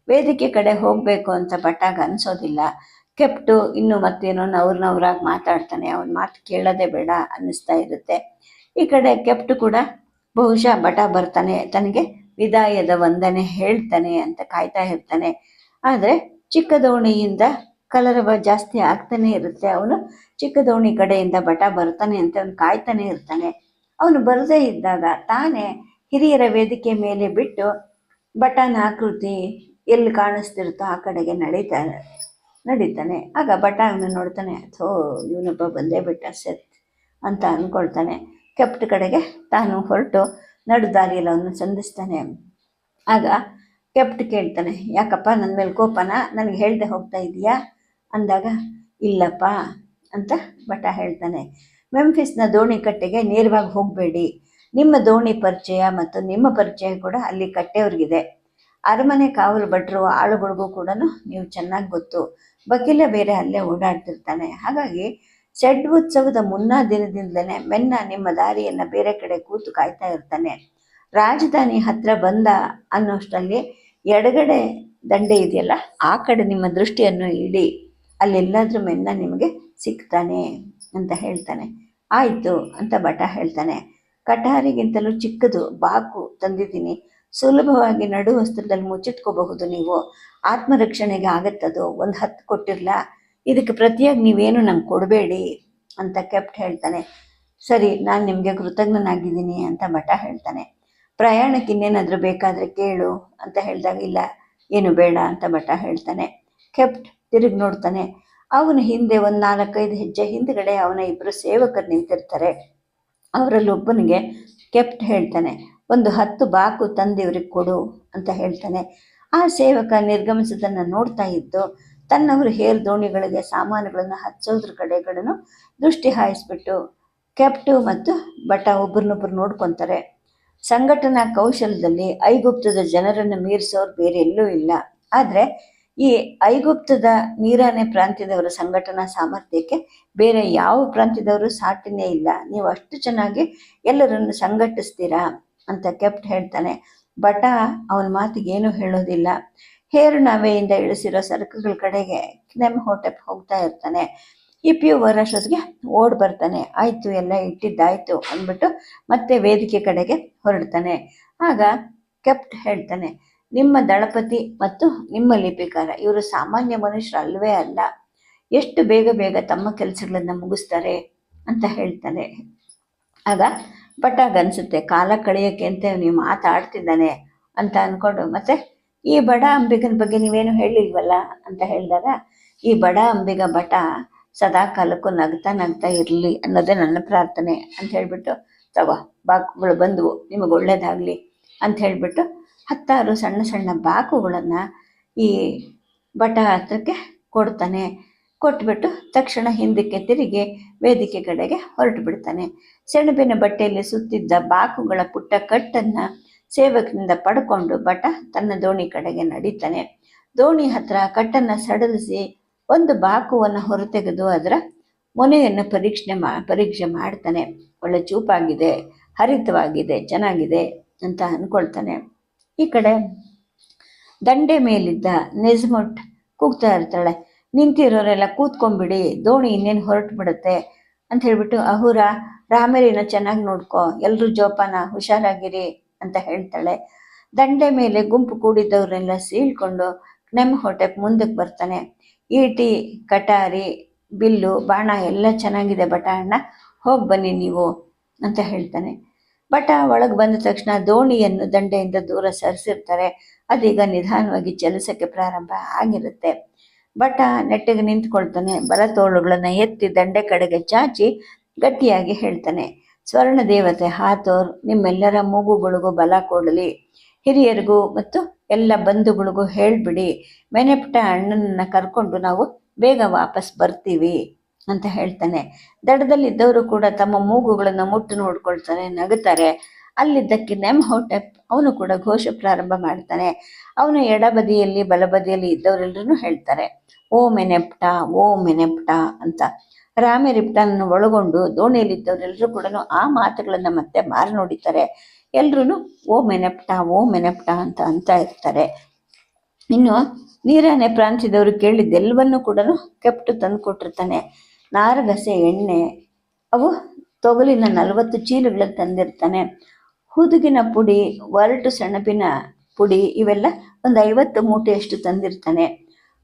Speaker 1: ವೇದಿಕೆ ಕಡೆ ಹೋಗಬೇಕು ಅಂತ ಬಟ್ಟಾಗ ಅನಿಸೋದಿಲ್ಲ. ಕೆಪ್ಟು ಇನ್ನು ಮತ್ತೇನೋ ನವ್ರನವ್ರಾಗಿ ಮಾತಾಡ್ತಾನೆ. ಅವನ ಮಾತು ಕೇಳೋದೇ ಬೇಡ ಅನ್ನಿಸ್ತಾ ಇರುತ್ತೆ. ಈ ಕಡೆ ಕೆಪ್ಟು ಕೂಡ ಬಹುಶಃ ಬಟ ಬರ್ತಾನೆ. ತನಗೆ ವಿದಾಯದ ವಂದನೆ ಹೇಳ್ತಾನೆ ಅಂತ ಕಾಯ್ತಾ ಇರ್ತಾನೆ. ಆದರೆ ಚಿಕ್ಕ ದೋಣಿಯಿಂದ ಕಲರವ ಜಾಸ್ತಿ ಆಗ್ತಾನೆ ಇರುತ್ತೆ. ಅವನು ಚಿಕ್ಕ ದೋಣಿ ಕಡೆಯಿಂದ ಬಟ ಬರ್ತಾನೆ ಅಂತ ಅವ್ನು ಕಾಯ್ತಾನೆ ಇರ್ತಾನೆ. ಅವನು ಬರದೇ ಇದ್ದಾಗ ತಾನೇ ಹಿರಿಯರ ವೇದಿಕೆ ಮೇಲೆ ಬಿಟ್ಟು ಬಟನ್ ಆಕೃತಿ ಎಲ್ಲಿ ಕಾಣಿಸ್ತಿರುತ್ತೋ ಆ ಕಡೆಗೆ ನಡೀತಾನೆ ನಡೀತಾನೆ. ಆಗ ಬಟ ಅವನು ನೋಡ್ತಾನೆ ಅಥೋ ಇವನೊಬ್ಬ ಬಂದೇ ಬಿಟ್ಟ ಸೆತ್ ಅಂತ ಅಂದ್ಕೊಳ್ತಾನೆ ಕೆಪ್ಟ್ ಕಡೆಗೆ ತಾನು ಹೊರಟು ನಡು ದಾರಿಯಲ್ಲಿ ಅವನು ಸಂಧಿಸ್ತಾನೆ. ಆಗ ಕೆಪ್ಟ್ ಕೇಳ್ತಾನೆ, ಯಾಕಪ್ಪ ನನ್ನ ಮೇಲೆ ಕೋಪನ? ನನಗೆ ಹೇಳ್ದೆ ಹೋಗ್ತಾ ಇದೀಯಾ? ಅಂದಾಗ, ಇಲ್ಲಪ್ಪ ಅಂತ ಬಟ ಹೇಳ್ತಾನೆ. ಮೆಂಫಿಸ್ನ ದೋಣಿ ಕಟ್ಟೆಗೆ ನೇರವಾಗಿ ಹೋಗಬೇಡಿ. ನಿಮ್ಮ ದೋಣಿ ಪರಿಚಯ ಮತ್ತು ನಿಮ್ಮ ಪರಿಚಯ ಕೂಡ ಅಲ್ಲಿ ಕಟ್ಟೆಯವ್ರಿಗಿದೆ. ಅರಮನೆ ಕಾವಲು ಭಟ್ರು ಆಳುಗಳಿಗೂ ಕೂಡ ನೀವು ಚೆನ್ನಾಗಿ ಗೊತ್ತು. ಬಕೀಲ ಬೇರೆ ಅಲ್ಲೇ ಓಡಾಡ್ತಿರ್ತಾನೆ. ಹಾಗಾಗಿ ಷಡ್ ಉತ್ಸವದ ಮುನ್ನಾ ದಿನದಿಂದಲೇ ಮೆನ್ನ ನಿಮ್ಮ ದಾರಿಯನ್ನು ಬೇರೆ ಕಡೆ ಕೂತು ಕಾಯ್ತಾ ಇರ್ತಾನೆ. ರಾಜಧಾನಿ ಹತ್ರ ಬಂದ ಅನ್ನೋಷ್ಟರಲ್ಲಿ ಎಡಗಡೆ ದಂಡೆ ಇದೆಯಲ್ಲ, ಆ ಕಡೆ ನಿಮ್ಮ ದೃಷ್ಟಿಯನ್ನು ಇಡಿ. ಅಲ್ಲೆಲ್ಲಾದ್ರೂ ಮೆನ್ನ ನಿಮಗೆ ಸಿಗ್ತಾನೆ ಅಂತ ಹೇಳ್ತಾನೆ. ಆಯಿತು ಅಂತ ಭಟ ಹೇಳ್ತಾನೆ. ಕಟಾರಿಗಿಂತಲೂ ಚಿಕ್ಕದು, ಬಾಕು ತಂದಿದ್ದೀನಿ. ಸುಲಭವಾಗಿ ನಡು ವಸ್ತ್ರದಲ್ಲಿ ಮುಚ್ಚಿಟ್ಕೋಬಹುದು ನೀವು. ಆತ್ಮರಕ್ಷಣೆಗೆ ಆಗತ್ತದು, ಒಂದು ಹತ್ತು ಕೊಟ್ಟಿರಲ್ಲ ಇದಕ್ಕೆ ಪ್ರತಿಯಾಗಿ ನೀವೇನು ನಂಗೆ ಕೊಡಬೇಡಿ ಅಂತ ಕೆಪ್ಟ್ ಹೇಳ್ತಾನೆ. ಸರಿ, ನಾನು ನಿಮಗೆ ಕೃತಜ್ಞನಾಗಿದ್ದೀನಿ ಅಂತ ಮಠ ಹೇಳ್ತಾನೆ. ಪ್ರಯಾಣಕ್ಕೆ ಇನ್ನೇನಾದರೂ ಬೇಕಾದರೆ ಕೇಳು ಅಂತ ಹೇಳಿದಾಗ, ಇಲ್ಲ, ಏನು ಬೇಡ ಅಂತ ಮಠ ಹೇಳ್ತಾನೆ. ಕೆಪ್ಟ್ ತಿರುಗಿ ನೋಡ್ತಾನೆ. ಅವನ ಹಿಂದೆ ಒಂದು ನಾಲ್ಕೈದು ಹೆಜ್ಜೆ ಹಿಂದ್ಗಡೆ ಅವನ ಇಬ್ಬರು ಸೇವಕರು ನಿಂತಿರ್ತಾರೆ. ಅವರಲ್ಲಿ ಒಬ್ಬನಿಗೆ ಕೆಪ್ಟ್ ಹೇಳ್ತಾನೆ, ಒಂದು ಹತ್ತು ಬಾಕು ತಂದಿವ್ರಿಗೆ ಕೊಡು ಅಂತ ಹೇಳ್ತಾನೆ. ಆ ಸೇವಕ ನಿರ್ಗಮಿಸೋದನ್ನು ನೋಡ್ತಾ ಇದ್ದು, ತನ್ನವರು ಹೇರ್ ದೋಣಿಗಳಿಗೆ ಸಾಮಾನುಗಳನ್ನು ಹಚ್ಚೋದ್ರ ಕಡೆಗಳನ್ನು ದೃಷ್ಟಿ ಹಾಯಿಸ್ಬಿಟ್ಟು ಕೆಪ್ಟು ಮತ್ತು ಬಟ ಒಬ್ರನ್ನೊಬ್ರು ನೋಡ್ಕೊತಾರೆ. ಸಂಘಟನಾ ಕೌಶಲದಲ್ಲಿ ಐಗುಪ್ತದ ಜನರನ್ನು ಮೀರಿಸೋರು ಬೇರೆ ಎಲ್ಲೂ ಇಲ್ಲ. ಆದರೆ ಈ ಐಗುಪ್ತದ ನೀರಾನೆ ಪ್ರಾಂತ್ಯದವರ ಸಂಘಟನಾ ಸಾಮರ್ಥ್ಯಕ್ಕೆ ಬೇರೆ ಯಾವ ಪ್ರಾಂತ್ಯದವರು ಸಾಟಿನೇ ಇಲ್ಲ. ನೀವು ಅಷ್ಟು ಚೆನ್ನಾಗಿ ಎಲ್ಲರನ್ನು ಸಂಘಟಿಸ್ತೀರಾ ಅಂತ ಕೆಪ್ಟ್ ಹೇಳ್ತಾನೆ. ಬಟ ಅವನ ಮಾತಿಗೆ ಏನೂ ಹೇಳೋದಿಲ್ಲ. ಹೇರು ನಾವೆಯಿಂದ ಇಳಿಸಿರೋ ಸರಕುಗಳ ಕಡೆಗೆ ನೆಮ್ ಹೋಟೆಪ್ ಹೋಗ್ತಾ ಇರ್ತಾನೆ. ಇಪಿಯು ಬರೋಷ್ಟೊತ್ತಿಗೆ ಓಡ್ ಬರ್ತಾನೆ. ಆಯಿತು, ಎಲ್ಲ ಇಟ್ಟಿದ್ದಾಯ್ತು ಅಂದ್ಬಿಟ್ಟು ಮತ್ತೆ ವೇದಿಕೆ ಕಡೆಗೆ ಹೊರಡ್ತಾನೆ. ಆಗ ಕೆಪ್ಟ್ ಹೇಳ್ತಾನೆ ನಿಮ್ಮ ದಳಪತಿ ಮತ್ತು ನಿಮ್ಮ ಲಿಪಿಕಾರ ಇವರು ಸಾಮಾನ್ಯ ಮನುಷ್ಯರು ಅಲ್ವೇ ಅಲ್ಲ. ಎಷ್ಟು ಬೇಗ ಬೇಗ ತಮ್ಮ ಕೆಲಸಗಳನ್ನು ಮುಗಿಸ್ತಾರೆ ಅಂತ ಹೇಳ್ತಾನೆ ಆಗ ಬಟಾಗನ್ಸುತ್ತೆ ಕಾಲ ಕಳೆಯೋಕ್ಕೆ ಅಂತ ನೀವು ಮಾತಾಡ್ತಿದ್ದಾನೆ ಅಂತ ಅಂದ್ಕೊಂಡು ಮತ್ತೆ ಈ ಬಡ ಅಂಬಿಗನ ಬಗ್ಗೆ ನೀವೇನು ಹೇಳಿಲ್ವಲ್ಲ ಅಂತ ಹೇಳಿದಾಗ, ಈ ಬಡ ಅಂಬಿಗ ಬಟ ಸದಾ ಕಾಲಕ್ಕೂ ನಗ್ತಾ ನಗ್ತಾ ಇರಲಿ ಅನ್ನೋದೇ ನನ್ನ ಪ್ರಾರ್ಥನೆ ಅಂತ ಹೇಳಿಬಿಟ್ಟು, ತಗೋ ಬಾಕುಗಳು ಬಂದವು, ನಿಮಗೆ ಒಳ್ಳೇದಾಗಲಿ ಅಂತ ಹೇಳಿಬಿಟ್ಟು ಹತ್ತಾರು ಸಣ್ಣ ಸಣ್ಣ ಬಾಕುಗಳನ್ನು ಈ ಬಟ ಹತ್ರಕ್ಕೆ ಕೊಡ್ತಾನೆ. ಕೊಟ್ಬಿಟ್ಟು ತಕ್ಷಣ ಹಿಂದಕ್ಕೆ ತಿರುಗಿ ವೇದಿಕೆ ಕಡೆಗೆ ಹೊರಟು ಬಿಡ್ತಾನೆ. ಸೆಣಬಿನ ಬಟ್ಟೆಯಲ್ಲಿ ಸುತ್ತಿದ್ದ ಬಾಕುಗಳ ಪುಟ್ಟ ಕಟ್ಟನ್ನು ಸೇವಕನಿಂದ ಪಡ್ಕೊಂಡು ಬಟ ತನ್ನ ದೋಣಿ ಕಡೆಗೆ ನಡೀತಾನೆ. ದೋಣಿ ಹತ್ರ ಕಟ್ಟನ್ನು ಸಡಲಿಸಿ ಒಂದು ಬಾಕುವನ್ನು ಹೊರತೆಗೆದು ಅದರ ಮೊನೆಯನ್ನು ಪರೀಕ್ಷೆ ಮಾ, ಪರೀಕ್ಷೆ ಮಾಡ್ತಾನೆ. ಒಳ್ಳೆ ಚೂಪಾಗಿದೆ, ಹರಿತವಾಗಿದೆ, ಚೆನ್ನಾಗಿದೆ ಅಂತ ಅಂದ್ಕೊಳ್ತಾನೆ ಈ ಕಡೆ ದಂಡೆ ಮೇಲಿದ್ದ ನೆಜ್ಮಟ್ ಕೂಗ್ತಾ ಇರ್ತಾಳೆ. ನಿಂತಿರೋರೆಲ್ಲ ಕೂತ್ಕೊಂಡ್ಬಿಡಿ, ದೋಣಿ ಇನ್ನೇನು ಹೊರಟು ಬಿಡುತ್ತೆ ಅಂತ ಹೇಳ್ಬಿಟ್ಟು, ಅಹುರ ರಾಮೇರಿನ ಚೆನ್ನಾಗಿ ನೋಡ್ಕೊ ಎಲ್ಲರೂ ಜೋಪಾನ ಹುಷಾರಾಗಿರಿ ಅಂತ ಹೇಳ್ತಾಳೆ. ದಂಡೆ ಮೇಲೆ ಗುಂಪು ಕೂಡಿದ್ದವರೆಲ್ಲ ಸೀಳ್ಕೊಂಡು ನೆಮ್ಮ ಹೊಟ್ಟೆಗೆ ಮುಂದಕ್ಕೆ ಬರ್ತಾನೆ. ಈಟಿ, ಕಟಾರಿ, ಬಿಲ್ಲು, ಬಾಣ ಎಲ್ಲ ಚೆನ್ನಾಗಿದೆ, ಬಟಾಣ, ಹೋಗಿ ಬನ್ನಿ ನೀವು ಅಂತ ಹೇಳ್ತಾನೆ. ಬಟ ಒಳಗೆ ಬಂದ ತಕ್ಷಣ ದೋಣಿಯನ್ನು ದಂಡೆಯಿಂದ ದೂರ ಸರಿಸಿರ್ತಾರೆ. ಅದೀಗ ನಿಧಾನವಾಗಿ ಚಲಿಸಕ್ಕೆ ಪ್ರಾರಂಭ ಆಗಿರುತ್ತೆ. ಬಟ ನೆಟ್ಟಿಗೆ ನಿಂತ್ಕೊಳ್ತಾನೆ. ಬಲ ತೋಳುಗಳನ್ನು ಎತ್ತಿ ದಂಡೆ ಕಡೆಗೆ ಚಾಚಿ ಗಟ್ಟಿಯಾಗಿ ಹೇಳ್ತಾನೆ, ಸ್ವರ್ಣ ದೇವತೆ ಹಾತೋರ್ ನಿಮ್ಮೆಲ್ಲರ ಮೂಗುಗಳಿಗೂ ಬಲ ಕೊಡಲಿ. ಹಿರಿಯರಿಗೂ ಮತ್ತು ಎಲ್ಲ ಬಂಧುಗಳಿಗೂ ಹೇಳ್ಬಿಡಿ. ಮೆನೆಪುಟ ಅಣ್ಣನನ್ನ ಕರ್ಕೊಂಡು ನಾವು ಬೇಗ ವಾಪಸ್ ಬರ್ತೀವಿ. ಅಂತ ಹೇಳ್ತಾನೆ. ದಡದಲ್ಲಿದ್ದವರು ಕೂಡ ತಮ್ಮ ಮೂಗುಗಳನ್ನು ಮುಟ್ಟು ನೋಡ್ಕೊಳ್ತಾರೆ ನಗುತ್ತಾರೆ. ಅಲ್ಲಿದ್ದಕ್ಕೆ ನೆಮ್ ಹೋಟೆಪ್ ಅವನು ಕೂಡ ಘೋಷ ಪ್ರಾರಂಭ ಮಾಡ್ತಾನೆ. ಅವನು ಎಡಬದಿಯಲ್ಲಿ, ಬಲಬದಿಯಲ್ಲಿ ಇದ್ದವರೆಲ್ಲರೂ ಹೇಳ್ತಾರೆ. ಓ ಮೆನೆಪ್ಟ ಓ ಮೆನೆಪ್ಟ ಅಂತ. ರಾಮೆರಿಪ್ಟನನ್ನು ಒಳಗೊಂಡು ದೋಣಿಯಲ್ಲಿದ್ದವರೆಲ್ಲರೂ ಕೂಡ ಆ ಮಾತುಗಳನ್ನು ಮತ್ತೆ ಮಾರು ನೋಡಿತಾರೆ ಎಲ್ರೂ ಓ ಮೆನೆಪ್ಟ ಓ ಮೆನೆಪ್ಟ ಅಂತ ಅಂತ ಇರ್ತಾರೆ. ಇನ್ನು ನೀರಾನೆ ಪ್ರಾಂತ್ಯದವರು ಕೇಳಿದ್ದೆಲ್ಲವನ್ನೂ ಕೂಡ ಕೆಪ್ಟು ತಂದು ಕೊಟ್ಟಿರ್ತಾನೆ ನಾರಗಸೆ ಎಣ್ಣೆ, ಅವು ತೊಗಲಿನ ನಲವತ್ತು ಚೀಲಗಳಲ್ಲಿ ತಂದಿರ್ತಾನೆ. ಹುದುಗಿನ ಪುಡಿ, ಒರಟು ಸೆಣಬಿನ ಪುಡಿ ಇವೆಲ್ಲ ಒಂದು ಐವತ್ತು ಮೂಟೆಯಷ್ಟು ತಂದಿರ್ತಾನೆ.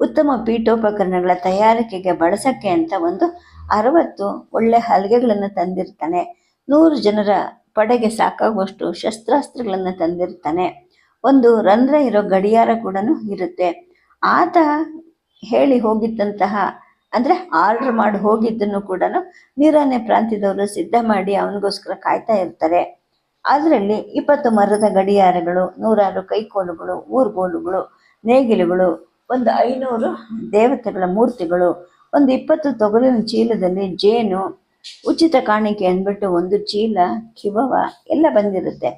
Speaker 1: ಉತ್ತಮ ಪೀಠೋಪಕರಣಗಳ ತಯಾರಿಕೆಗೆ ಬಳಸಕ್ಕೆ ಅಂತ ಒಂದು ಅರವತ್ತು ಒಳ್ಳೆ ಹಲಗೆಗಳನ್ನು ತಂದಿರ್ತಾನೆ. ನೂರು ಜನರ ಪಡೆಗೆ ಸಾಕಾಗುವಷ್ಟು ಶಸ್ತ್ರಾಸ್ತ್ರಗಳನ್ನು ತಂದಿರ್ತಾನೆ. ಒಂದು ರಂಧ್ರ ಇರೋ ಗಡಿಯಾರ ಕೂಡ ಇರುತ್ತೆ. ಆತ ಹೇಳಿ ಹೋಗಿದ್ದಂತಹ ಅಂದರೆ ಆರ್ಡರ್ ಮಾಡಿ ಹೋಗಿದ್ದನ್ನು ಕೂಡ ನೀರಾನೆ ಪ್ರಾಂತ್ಯದವರು ಸಿದ್ಧ ಮಾಡಿ ಅವನಿಗೋಸ್ಕರ ಕಾಯ್ತಾ ಇರ್ತಾರೆ. ಅದರಲ್ಲಿ ಇಪ್ಪತ್ತು ಮರದ ಗಡಿಯಾರಗಳು, ನೂರಾರು ಕೈಕೋಲುಗಳು, ಊರ್ಗೋಲುಗಳು, ನೇಗಿಲುಗಳು, ಒಂದು ಐನೂರು ದೇವತೆಗಳ ಮೂರ್ತಿಗಳು, ಒಂದು ಇಪ್ಪತ್ತು ತೊಗಲಿನ ಚೀಲದಲ್ಲಿ ಜೇನು, ಉಚಿತ ಕಾಣಿಕೆ ಅಂದ್ಬಿಟ್ಟು ಒಂದು ಚೀಲ, ಕಿವವ ಎಲ್ಲ ಬಂದಿರುತ್ತೆ.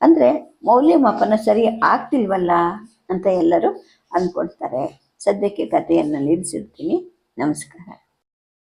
Speaker 1: ಅಂದರೆ ಮೌಲ್ಯಮಾಪನ ಸರಿ ಆಗ್ತಿಲ್ವಲ್ಲ ಅಂತ ಎಲ್ಲರೂ ಅಂದ್ಕೊಳ್ತಾರೆ. ಸದ್ಯಕ್ಕೆ ಕಥೆಯನ್ನು ನಿಲ್ಲಿಸಿರ್ತೀನಿ ನಮಸ್ಕಾರ